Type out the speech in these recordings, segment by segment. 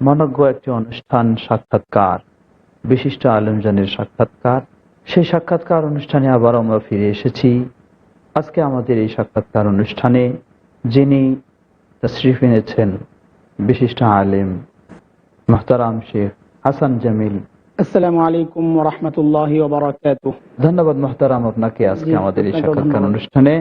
মনজ্ঞ একটি অনুষ্ঠান সাক্ষাৎকার বিশিষ্ট আলমজানের সাক্ষাৎকার। সেই সাক্ষাৎকার অনুষ্ঠানে আবার আমরা ফিরে এসেছি। আজকে আমাদের এই সাক্ষাৎকার অনুষ্ঠানে যিনি তশরিফ এনেছেন বিশিষ্ট আলেম মোহতারাম শেখ হাসান জামিল। আসসালামু আলাইকুম রহমতুল্লাহ ধন্যবাদ মোহতারাম আপনাকে আজকে আমাদের এই সাক্ষাৎকার অনুষ্ঠানে।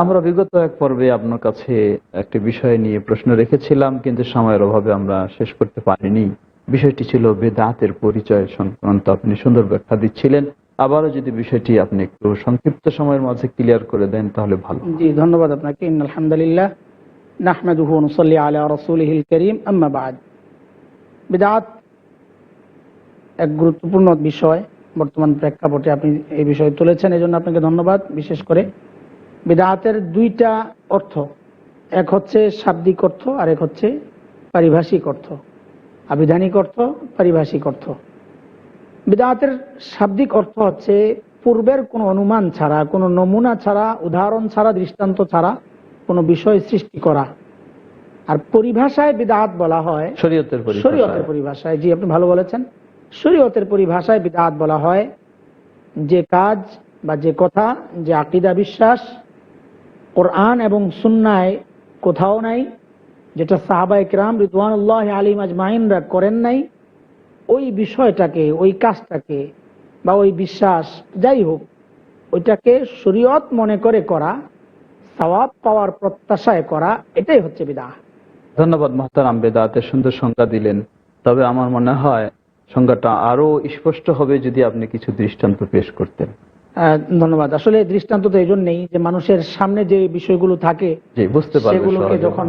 আমরা বিগত এক পর্বে আপনার কাছে একটি বিষয় নিয়ে প্রশ্ন রেখেছিলাম, কিন্তু সময়ের অভাবে আমরা শেষ করতে পারিনি। বিষয়টি ছিল বেদাতের পরিচয় সংক্রান্ত। আপনি সুন্দর ব্যাখ্যা দিচ্ছিলেন। আবারও যদি বিষয়টি আপনি একটু সংক্ষিপ্ত সময়ের মাঝে ক্লিয়ার করে দেন, তাহলে ভালো জি, ধন্যবাদ আপনাকে। আলহামদুলিল্লাহ, নাহমাদুহু নুসাল্লি আলা রাসূলিহিল কারীম। আম্মা বাদ। এক গুরুত্বপূর্ণ বিষয়। বর্তমান প্রেক্ষাপটে আপনি এই বিষয় তুলেছেন, এজন্য আপনাকে ধন্যবাদ। বিশেষ করে বিদআতের দুইটা অর্থ। এক হচ্ছে শাব্দিক অর্থ আর এক হচ্ছে পারিভাষিক অর্থ। আবিধানিক অর্থ পারিভাষিক অর্থ। বিদাতের শাব্দিক অর্থ হচ্ছে পূর্বের কোনো অনুমান ছাড়া কোনো নমুনা ছাড়া উদাহরণ ছাড়া দৃষ্টান্ত ছাড়া কোনো বিষয় সৃষ্টি করা। আর পরিভাষায় বিদাত বলা হয় শরীয়তের শরীয়তের পরিভাষায় জি আপনি ভালো বলেছেন। শরীয়তের পরিভাষায় বিদাত বলা হয় যে কাজ বা যে কথা যে আকিদা বিশ্বাস কোরআন এবং সুন্নায় কোথাও নাই, যেটা সাহাবা ইকরাম রিদওয়ানুল্লাহ আলিম আজমাইনরা করেন নাই, ওই বিষয়টাকে, ওই কাজটাকে বা ওই বিশ্বাস, যাই হোক, ওইটাকে শরীয়ত মনে করে করা, সওয়াব পাওয়ার প্রত্যাশায় করা, এটাই হচ্ছে বিদা ধন্যবাদ মহতারাম বেদাতের সুন্দর সংজ্ঞা দিলেন। তবে আমার মনে হয় সংজ্ঞাটা আরও স্পষ্ট হবে যদি আপনি কিছু দৃষ্টান্ত পেশ করতেন। ধন্যবাদ। আসলে দৃষ্টান্ত তো এই জন্যই যে মানুষের সামনে যে বিষয়গুলো থাকে সেগুলোকে যখন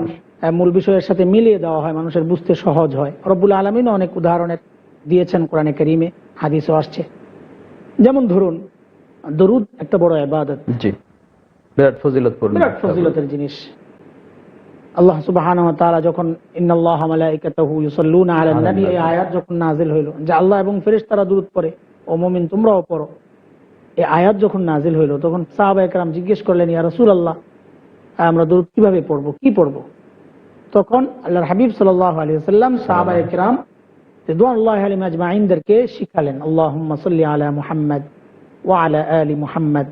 মূল বিষয়ের সাথে মিলিয়ে দেওয়া হয় মানুষের বুঝতে সহজ হয়। রব্বুল আলমিনও অনেক উদাহরণের দিয়েছেন কোরআনে করিমে হাদিসও আসছে। যেমন ধরুন দরুদ একটা বড় আবাদত বিরাট ফজিলতপূর্ণ বিরাট ফজিলতের জিনিস। আল্লাহ সুবহানাহু ওয়া তাআলা যখন ইন্নাল্লাহ মালাইকাতাহু ইউসাল্লুনা আলান নবী এই আয়াত যখন নাজিল হইল যে আল্লাহ এবং ফেরেশতারা দরুদ পড়ে ও মুমিন তোমরাও পড়ো এই আয়াত যখন নাজিল হইল তখন সাহাবা একরাম জিজ্ঞেস করলেন ইয়া রসুল আল্লাহ আমরা দূর কীভাবে পড়ব? কি পড়ব? তখন আল্লাহর হাবিব সাল্লাম সাহাবা একরাম শিখালেন আল্লাহ আলা মুহাম্মদ ওয়া আলা আলী মুহাম্মদ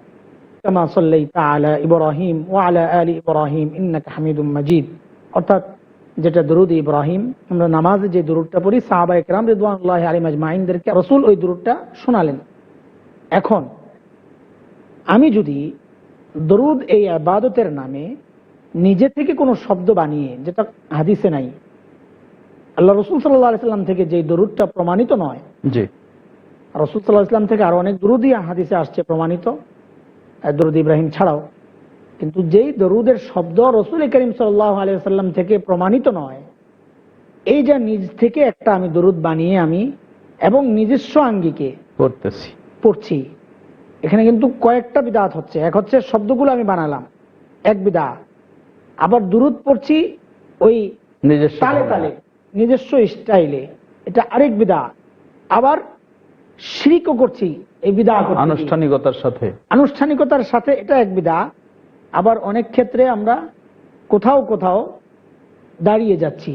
ইব্রাহিম আলা আলী ইব্রাহিম হামিদুম মজিদ। অর্থাৎ যেটা দরুদ ইব্রাহিম আমরা নামাজে যে দরুদটা পড়ি সাহাবা একরাম রিদুয়ানুল্লাহ আলী রসুল ওই দরুদটা শোনালেন। এখন আমি যদি দরুদ এই আবাদতের নামে নিজে থেকে কোনো শব্দ বানিয়ে যেটা হাদিসে নাই আল্লাহ রসুল সাল্লাহ সাল্লাম থেকে যে দরুদটা প্রমাণিত নয় জি। রসুল সাল্লাহ ইসলাম থেকে আরও অনেক দরুদই হাদিসে আসছে প্রমাণিত দরুদ ইব্রাহিম ছাড়াও। কিন্তু যেই দরুদের শব্দ রসুল করিম সাল্লাহ আলিয়াল্লাম থেকে প্রমাণিত নয় এই যে নিজ থেকে একটা আমি দরুদ বানিয়ে আমি এবং নিজস্ব আঙ্গিকে করতেছি পড়ছি এখানে কিন্তু কয়েকটা বিদাত হচ্ছে। এক হচ্ছে শব্দগুলো আমি বানালাম। এক বিদা আবার দুরুদ পড়ছি ওই তালে তালে নিজস্ব স্টাইলে। এটা আরেক বিদা আবার শিরিকও করছি এই বিদা আনুষ্ঠানিকতার সাথে। আনুষ্ঠানিকতার সাথে এটা এক বিদা আবার অনেক ক্ষেত্রে আমরা কোথাও কোথাও দাঁড়িয়ে যাচ্ছি।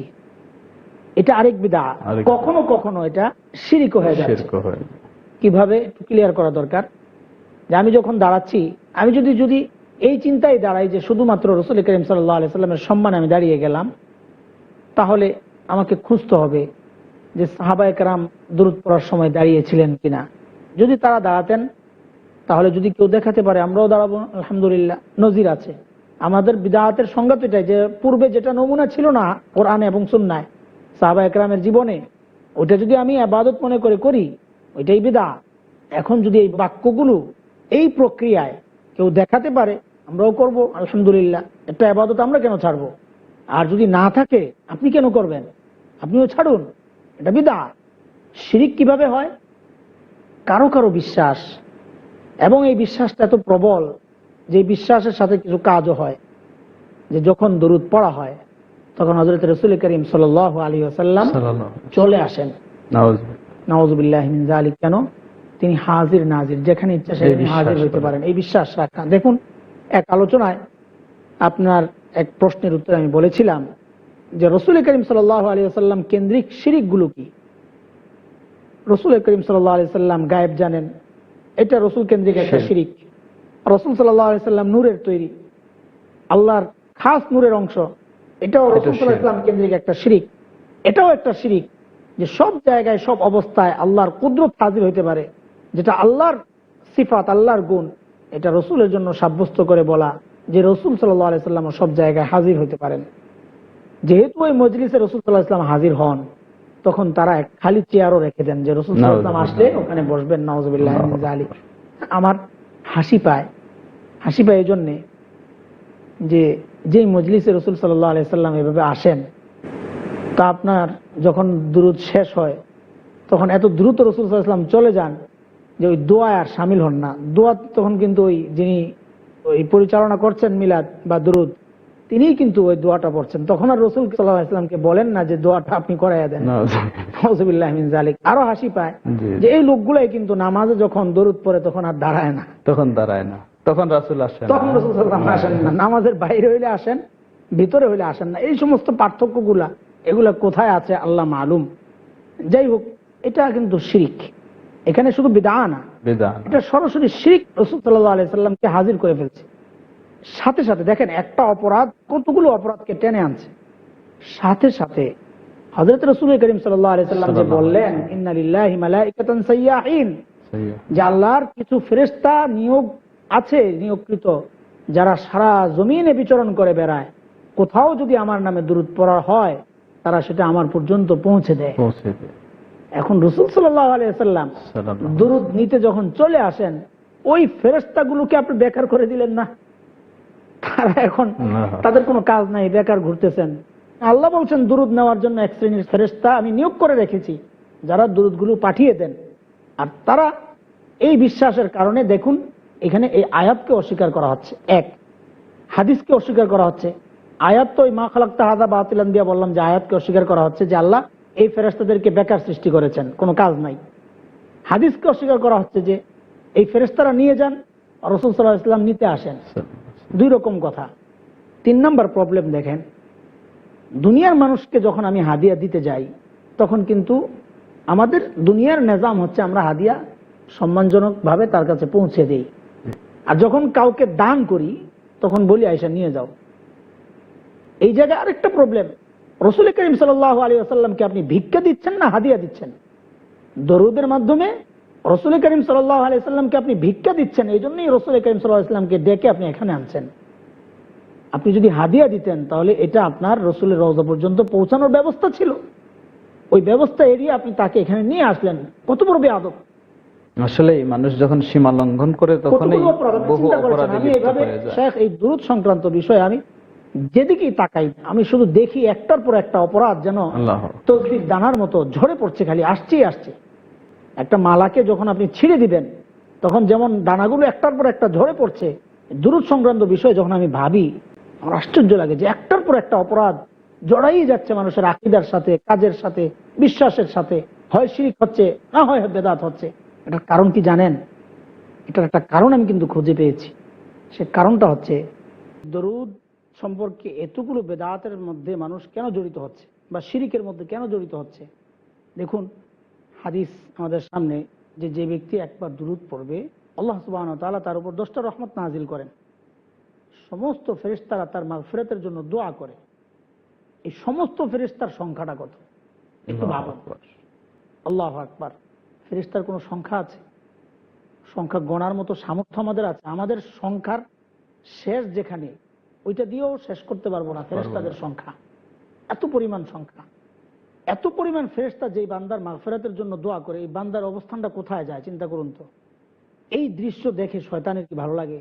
এটা আরেক বিদা কখনো কখনো এটা শিরিক হয়ে যাচ্ছে। কীভাবে? ক্লিয়ার করা দরকার। যে আমি যখন দাঁড়াচ্ছি, আমি যদি যদি এই চিন্তায় দাঁড়াই যে শুধুমাত্র রসুল করিম সাল্লাহ সাল্লামের সম্মানে আমি দাঁড়িয়ে গেলাম, তাহলে আমাকে খুঁজতে হবে যে সাহাবা একরাম দূরত পড়ার সময় দাঁড়িয়েছিলেন কিনা। যদি তারা দাঁড়াতেন, তাহলে যদি কেউ দেখাতে পারে, আমরাও দাঁড়াবো, আলহামদুলিল্লাহ, নজির আছে। আমাদের বিদাহাতের সংজ্ঞা তো এটাই যে পূর্বে যেটা নমুনা ছিল না, কোরআনে এবং সুন্নায় সাহাবা একরামের জীবনে ওটা যদি আমি আবাদত মনে করে করি, ওইটাই বিদা। এখন যদি এই বাক্যগুলো এই প্রক্রিয়ায় কেউ দেখাতে পারে আমরাও করব আলহামদুলিল্লাহ। একটা আবাদত আমরা কেন ছাড়বো? আর যদি না থাকে আপনি কেন করবেন? আপনিও ছাড়ুন এটা বিদা শিরিক কীভাবে হয়? কারও কারও বিশ্বাস। এবং এই বিশ্বাসটা এত প্রবল যে বিশ্বাসের সাথে কিছু কাজও হয়। যে যখন দরুদ পড়া হয় তখন হজরত রসুল করিম সাল আলী আসাল্লাম চলে আসেন। নওয়াজবিল্লাহ জালিক কেন? তিনি হাজির নাজির যেখানে ইচ্ছা সেখানে হাজির হইতে পারেন। এই বিশ্বাস রাখা দেখুন এক আলোচনায় আপনার এক প্রশ্নের উত্তরে আমি বলেছিলাম যে রসুল করিম সাল আলী আসাল্লাম কেন্দ্রিক শিরিকগুলো কি? রসুল করিম সাল আলি সাল্লাম গায়েব জানেন। এটা রসুল কেন্দ্রিক একটা শিরিক। রসুল সাল্লাহ আলি সাল্লাম নূরের তৈরি। আল্লাহর খাস নূরের অংশ। এটাও এটা রসুল সাল্লাহ ইসলাম কেন্দ্রিক একটা শিরিক। এটাও একটা শিরিক যে সব জায়গায় সব অবস্থায় আল্লাহর কুদরত হাজির হইতে পারে। যেটা আল্লাহর সিফাত আল্লাহর গুণ এটা রসুলের জন্য সাব্যস্ত করে বলা যে রসুল সাল্লাহ আলি সাল্লাম সব জায়গায় হাজির হইতে পারেন। যেহেতু ওই মজলিসে রসুল সাল্লাহ ইসলাম হাজির হন তখন তারা এক খালি চেয়ারও রেখে দেন যে রসুল সাল্লাহ আসলে ওখানে বসবেন নওয়াজবিল্লাহ আলী আমার হাসি পায়। হাসি পায় এই জন্যে যে যেই মজলিসে রসুল সাল্লাহ আলাইসাল্লাম এভাবে আসেন তা আপনার যখন দুরুদ শেষ হয় তখন এত দ্রুত রসুল সাল্লাম চলে যান যে ওই দোয়ায় আর সামিল হন না। দোয়া তখন কিন্তু ওই যিনি ওই পরিচালনা করছেন মিলাদ বা দুরুদ তিনি কিন্তু ওই দোয়াটা পড়ছেন। তখন আর রসুল সাল্লাহ ইসলামকে বলেন না যে দোয়াটা আপনি করাইয়া দেন। জালিক আরও হাসি পায় যে এই লোকগুলাই কিন্তু নামাজে যখন দরুদ পড়ে তখন আর দাঁড়ায় না। তখন দাঁড়ায় না। তখন রাসুল আসেন তখন রসুল সাল্লাম আসেন না। নামাজের বাইরে হইলে আসেন ভিতরে হইলে আসেন না। এই সমস্ত পার্থক্যগুলা এগুলা কোথায় আছে আল্লাহ মালুম। যাই হোক এটা কিন্তু শিরিক। এখানে শুধু বিদা না এটা সরাসরি শিরিক রসুল সাল্লাহ আলাইসাল্লামকে হাজির করে ফেলছে। সাথে সাথে দেখেন একটা অপরাধ কতগুলো অপরাধকে টেনে আনছে। সাথে সাথে হজরত রসুল করিম সাল্লাহ আলাইসাল্লাম যে বললেন যে আল্লাহর কিছু ফেরেস্তা নিয়োগ আছে নিয়োগকৃত যারা সারা জমিনে বিচরণ করে বেড়ায় কোথাও যদি আমার নামে দূরত পড়া হয় তারা সেটা আমার পর্যন্ত পৌঁছে দেয়। পৌঁছে দেয়। এখন রসুল সাল্লাহ আলিয়াল্লাম দুরুদ নিতে যখন চলে আসেন ওই ফেরেস্তাগুলোকে আপনি বেকার করে দিলেন না? তারা এখন তাদের কোনো কাজ নাই বেকার ঘুরতেছেন। আল্লাহ বলছেন দুরুদ নেওয়ার জন্য এক শ্রেণির ফেরেস্তা আমি নিয়োগ করে রেখেছি যারা দুরুদগুলো পাঠিয়ে দেন। আর তারা এই বিশ্বাসের কারণে দেখুন এখানে এই আয়াতকে অস্বীকার করা হচ্ছে। এক হাদিসকে অস্বীকার করা হচ্ছে। আয়াত তো ওই মা খালাক তাহাদা বাতিলান দিয়া বললাম যে আয়াতকে অস্বীকার করা হচ্ছে যে আল্লাহ এই ফেরেস্তাদেরকে বেকার সৃষ্টি করেছেন, কোনো কাজ নাই। হাদিসকে অস্বীকার করা হচ্ছে যে, এই ফেরেস্তারা নিয়ে যান রসুল সাল্লাহ ইসলাম নিতে আসেন। দুই রকম কথা। তিন নম্বর প্রবলেম দেখেন, দুনিয়ার মানুষকে যখন আমি হাদিয়া দিতে যাই, তখন কিন্তু আমাদের দুনিয়ার নিজাম হচ্ছে আমরা হাদিয়া সম্মানজনকভাবে তার কাছে পৌঁছে দেই। আর যখন কাউকে দান করি, তখন বলি আয়সা নিয়ে যাও। এই জায়গায় আরেকটা প্রবলেম রসুল করিম সাল্লাহ আলী আসাল্লামকে আপনি ভিক্ষা দিচ্ছেন না হাদিয়া দিচ্ছেন? দরুদের মাধ্যমে রসুল করিম সাল্লাহ আলি সাল্লামকে আপনি ভিক্ষা দিচ্ছেন এই জন্যই রসুল করিম সাল্লাহ ইসলামকে ডেকে আপনি এখানে আনছেন। আপনি যদি হাদিয়া দিতেন তাহলে এটা আপনার রসুলের রওজা পর্যন্ত পৌঁছানোর ব্যবস্থা ছিল। ওই ব্যবস্থা এড়িয়ে আপনি তাকে এখানে নিয়ে আসলেন। কত বড় বেআদব আসলে মানুষ যখন সীমা লঙ্ঘন করে শেখ এই দূরত সংক্রান্ত বিষয়ে আমি যেদিকেই তাকাই আমি শুধু দেখি একটার পর একটা অপরাধ যেন তসবির দানার মতো ঝরে পড়ছে খালি আসছেই আসছে। একটা মালাকে যখন আপনি ছিঁড়ে দিবেন তখন যেমন দানাগুলো একটার পর একটা ঝরে পড়ছে দূরত সংক্রান্ত বিষয় যখন আমি ভাবি আমার আশ্চর্য লাগে যে একটার পর একটা অপরাধ জড়াই যাচ্ছে মানুষের আকিদার সাথে কাজের সাথে বিশ্বাসের সাথে। হয় শিরিক হচ্ছে না হয় বেদাত হচ্ছে। এটার কারণ কি জানেন? এটার একটা কারণ আমি কিন্তু খুঁজে পেয়েছি। সে কারণটা হচ্ছে দরুদ সম্পর্কে এতগুলো বেদাতের মধ্যে মানুষ কেন জড়িত হচ্ছে? বা শিরিকের মধ্যে কেন জড়িত হচ্ছে? দেখুন হাদিস আমাদের সামনে যে যে ব্যক্তি একবার দুরুদ পড়বে আল্লাহ সুবাহ তাআলা তার উপর দশটা রহমত নাজিল করেন। সমস্ত ফেরেশতারা তার মাগফিরাতের জন্য দোয়া করে। এই সমস্ত ফেরেশতার সংখ্যাটা কত? একটু ভাবুন আল্লাহ আকবার। ফেরেশতার কোনো সংখ্যা আছে? সংখ্যা গণার মতো সামর্থ্য আমাদের আছে। আমাদের সংখ্যার শেষ যেখানে ওইটা দিয়েও শেষ করতে পারব না ফেরেশতাদের সংখ্যা। এত পরিমাণ সংখ্যা। এত পরিমাণ ফেরেশতা যেই বান্দার মাগফেরাতের জন্য দোয়া করে এই বান্দার অবস্থানটা কোথায় যায় চিন্তা করুন তো। এই দৃশ্য দেখে শয়তানের কি ভালো লাগে?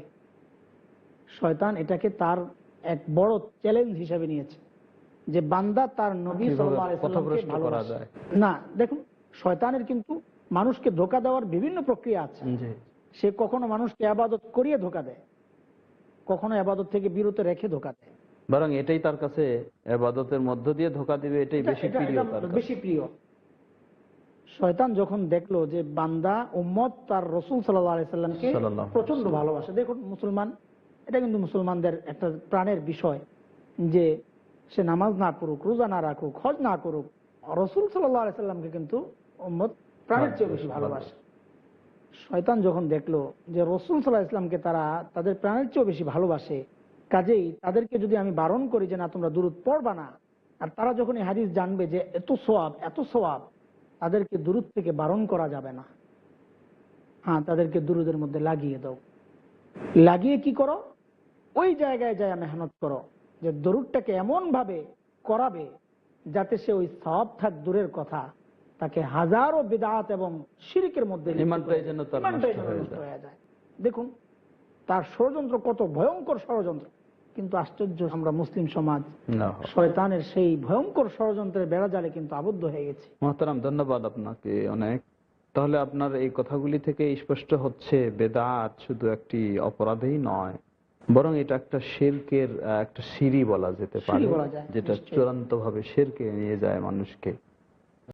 শয়তান এটাকে তার এক বড় চ্যালেঞ্জ হিসেবে নিয়েছে যে বান্দা তার নবী। যায়। না দেখুন শয়তানের কিন্তু মানুষকে ধোকা দেওয়ার বিভিন্ন প্রক্রিয়া আছে। সে কখনো মানুষকে আবাদত করিয়ে ধোকা দেয়। কখনো আবাদত থেকে বিরত রেখে ধোকা দেয়। বরং এটাই তার কাছে এবাদতের মধ্য দিয়ে ধোকা দিবে এটাই বেশি প্রিয়। বেশি প্রিয়। শয়তান যখন দেখল যে বান্দা উম্মত তার রসুল সাল্লামকে প্রচণ্ড ভালোবাসে। দেখুন মুসলমান এটা কিন্তু মুসলমানদের একটা প্রাণের বিষয় যে সে নামাজ না করুক রোজা না রাখুক হজ না করুক রসুল সাল্লাহ সাল্লামকে কিন্তু উম্মত প্রাণের চেয়ে বেশি ভালোবাসে। শয়তান যখন দেখল যে রসুল সাল্লাহ ইসলামকে তারা তাদের প্রাণের চেয়েও বেশি ভালোবাসে, কাজেই তাদেরকে যদি আমি বারণ করি যে না, তোমরা দূরত পড়বা না, আর তারা যখন এই হাদিস জানবে যে এত সোয়াব এত সোয়াব, তাদেরকে দূরত থেকে বারণ করা যাবে না। হ্যাঁ তাদেরকে দুরুদের মধ্যে লাগিয়ে দাও। লাগিয়ে কি করো? ওই জায়গায় যায় মেহনত করো যে দরুদটাকে এমন ভাবে করাবে যাতে সে ওই সব থাক দূরের কথা তাকে হাজারো বেদাত এবং শিরিকের মধ্যে দেখুন তার ষড়যন্ত্র কত ভয়ঙ্কর ষড়যন্ত্র। কিন্তু আশ্চর্য আমরা মুসলিম সমাজ শয়তানের সেই ভয়ঙ্কর ষড়যন্ত্রের বেড়াজালে কিন্তু আবদ্ধ হয়ে গেছে। মহতারাম ধন্যবাদ আপনাকে অনেক। তাহলে আপনার এই কথাগুলি থেকে স্পষ্ট হচ্ছে বেদাত শুধু একটি অপরাধেই নয় বরং এটা একটা শেরকের একটা সিঁড়ি বলা যেতে পারে যেটা চূড়ান্ত ভাবে শেরকে নিয়ে যায় মানুষকে।